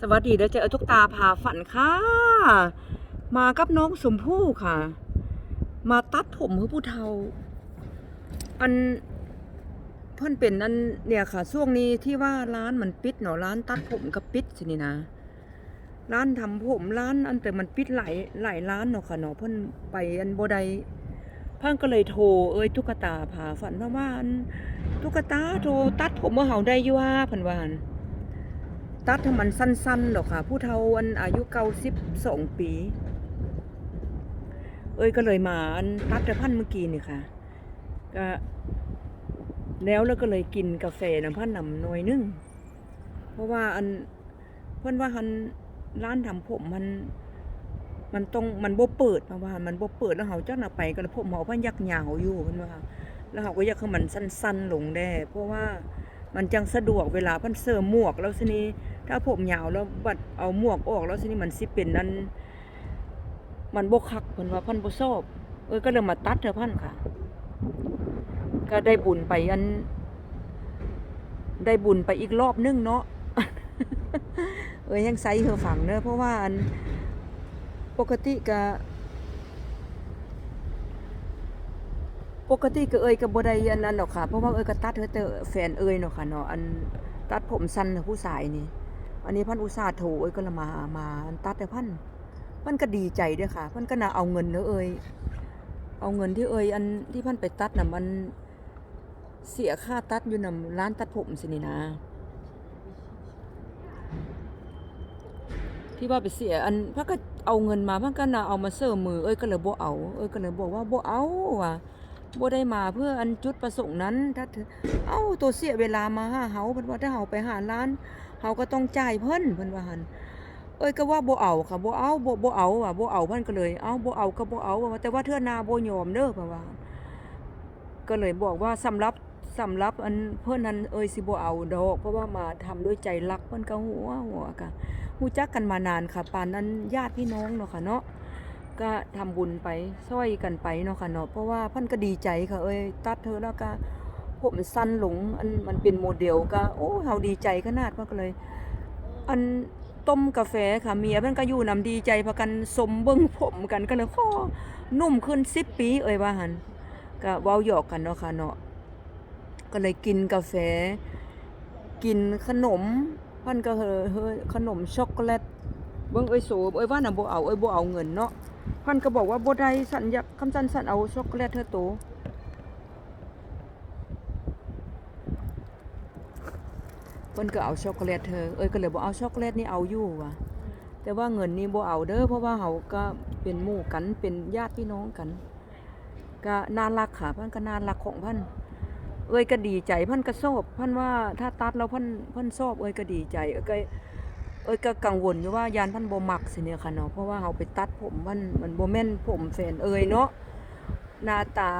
สวัสดีเด้อเจอทุกตาพาฝันค่ะ มากับน้องสมพู่ค่ะ มาตัดผมให้ผู้เฒ่าอันเพิ่นเป็นอันเนี่ยค่ะ ช่วงนี้ที่ว่าร้านมันปิดเนาะร้านตัดผมก็ปิดสินี่นะ ร้านทำผมร้านอันแต่มันปิดหลายหลายร้านเนาะค่ะเนาะเพิ่นไปอันโบได้เพิ่นก็เลยโทรเอ้ยตุ๊กตาพาฝันว่าว่าอันตุ๊กตาโทรตัดผมเมื่อเฮาได้ยู่ว่าเพิ่นวัน ตัดให้มันสั้นๆดอกค่ะ ผู้เฒ่าอันอายุเก้าสิบสองปี เอ้ยก็เลยมาอันตัดแต่พันเมื่อกี้นี่ค่ะก็แล้วแล้วก็เลยกินกาแฟน้ำพันนำหน่อยนึงเพราะว่าอันเพื่อนว่าหันร้านทำผมมันมันต้องมันบ่เปิดเพราะว่ามันบ่เปิดแล้วเขาเจ้าหน้าไปก็เลยผมเขาพันยักยาวอยู่เพิ่นว่าแล้วเขาก็อยากให้มันสั้น ๆ ลงได้ เพราะว่ามันจังสะดวกเวลาพิ่นเสริมหมวกแล้วทีนี้ ถ้าผมยาวแล้วบัดเอาหมวกออกแล้วทีนี้มันสิเป็นนั้น มันบ่คักเพิ่นว่าพิ่นบ่ชอบเอ้ยก็เลยมาตัดเถอะพันค่ะ ก็ได้บุญไปอัน ได้บุญไปอีกรอบนึงเนาะเอ้ยยังใส่เฮอฝังเนอะเพราะว่าอันปกติก็ปกติก็เอ้ยก็บ่ได้อันนั้นหรอกค่ะ เพราะว่าเอ้ยก็ตัดเธอแต่แฟนเอ้ยเนาะค่ะเนาะอันตัดผมสั้นผู้ชายนี่ อันนี้พันอุตสาห์โทรเอ้ยก็ละมามาตัดแต่พันพันก็ดีใจด้วยค่ะพันก็น่าเอาเงินเด้อเอ้ยเอาเงินที่เอ้ยอันที่พันไปตัดน่ะมันเสียค่าตัดอยู่นำร้านตัดผมสินี่นะ ที่ว่าไปเสียอันพันก็เอาเงินมาพันก็น่าเอามาเสริมมือเอ้ยก็เลยบ่เอาเอ้ยก็เลยบอกว่าบ่เอาว่ะบ่ได้มาเพื่ออันจุดประสงค์นั้นถ้าเอเอ้าตัวเสียเวลามาหาเฮาเพิ่นว่าถ้าเฮาไปหาร้าน เฮาก็ต้องจ่ายเพิ่นเพิ่นว่าหั่นเอ้ยก็ว่าบ่เอาค่ะบ่เอาบ่บ่เอาว่ะบ่เอาเพิ่นก็เลยเอ้าบ่เอาก็บ่เอาว่าแต่ว่าเทื่อหน้าบ่ยอมเด้อเพิ่นว่า ก็เลยบอกว่าสำหรับสำหรับอันเพิ่นนั้นเอ้ยสิบ่เอาดอก เพราะว่ามาทำด้วยใจรักเพิ่นก็หัวหัวค่ะรู้จักกันมานานค่ะปานนั้นญาติพี่น้องเนาะค่ะเนาะก็ทำบุญไปช่วยกันไปเนาะค่ะเนาะเพราะว่าเพันก็ดีใจค่ะเอ้ยตัดเธอแล้วก็ ผมสั้นหลงอันมันเป็นโมเดลก็โอ้เฮาดีใจขนาดมากเลย อันต้มกาแฟค่ะเมียเพิ่นก็อยู่นำดีใจพากันสมเบิ่งผมกันก็เลยขอนุ่มขึ้น10ปีเอ้ยว่าหันก็เว้าหยอกกันเนาะค่ะเนาะก็เลยกินกาแฟ กินขนมพันก็เฮอเฮอขนมช็อกโกแลตเบิ่งเอ้ยโสเอ้ยว่าน่ะบ่เอาเอ้ยบ่เอาเงินเนาะพันก็บอกว่าบ่ได้สันอยาคำสันสันเอาช็อกโกแลตเธอโต เพิ่นก็เอาช็อกโกแลตเธอเอ้ยก็เลยบอกเอาช็อกโกแลตนี่เอาอยู่ว่ะแต่ว่าเงินนี่บ่เอาเด้อเพราะว่าเฮาก็เป็นหมู่กันเป็นญาติพี่น้องกัน ก็น่ารักค่ะเพิ่นก็น่ารักของเพิ่นเอ้ยก็ดีใจเพิ่นก็ชอบเพิ่นว่าถ้าตัดแล้วเพิ่นเพิ่นชอบเอ้ยก็ดีใจเอ้ยก็เอ้ยก็กังวลอยู่ว่ายานพันบ่มักสิเนี่ยค่ะเนาะเพราะว่าเฮาไปตัดผมมันมันบ่แม่นผมแฟนเอ้ยเนาะหน้าตา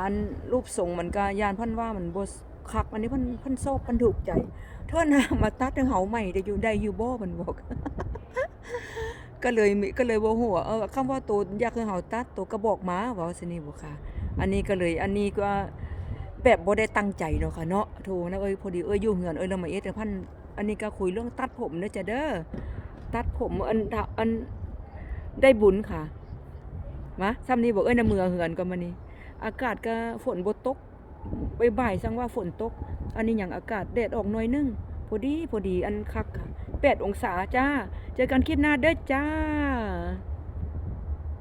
รูปทรงมันก็ยานพันว่ามันบ่ คักอันนี้เพิ่นเพิ่นชอบเพิ่นถูกใจ เท่านะมาตัดให้เฮาใหม่ได้อยู่ได้อยู่บ่เพิ่นบอก ก็เลยมีก็เลยบ่ฮู้ว่าเออคำว่าโตอยากให้เฮาตัดโตก็บอกมาว่าสินี่บ่ค่ะ อันนี้ก็เลยอันนี้ก็แบบบ่ได้ตั้งใจเนาะค่ะเนาะโทนะเอ้ยพอดีเอ้ยอยู่เฮือนเอ้ยแล้วมาเอ็ดพันอันนี้ก็คุยเรื่องตัดผมเด้อจ้ะเด้อตัดผมอันทะอันได้บุญค่ะมาซ้ำนี้บอกเอ้ยน้ำมือเหือนก็มานี่อากาศก็ฝนบ่ตก บ่ายๆสั่งว่าฝนตก อันนี้อย่างอากาศแดดออกหน่อยนึง พอดีพอดีอันคักค่ะแปดองศาจ้า เจอกันคลิปหน้าเด้อจ้า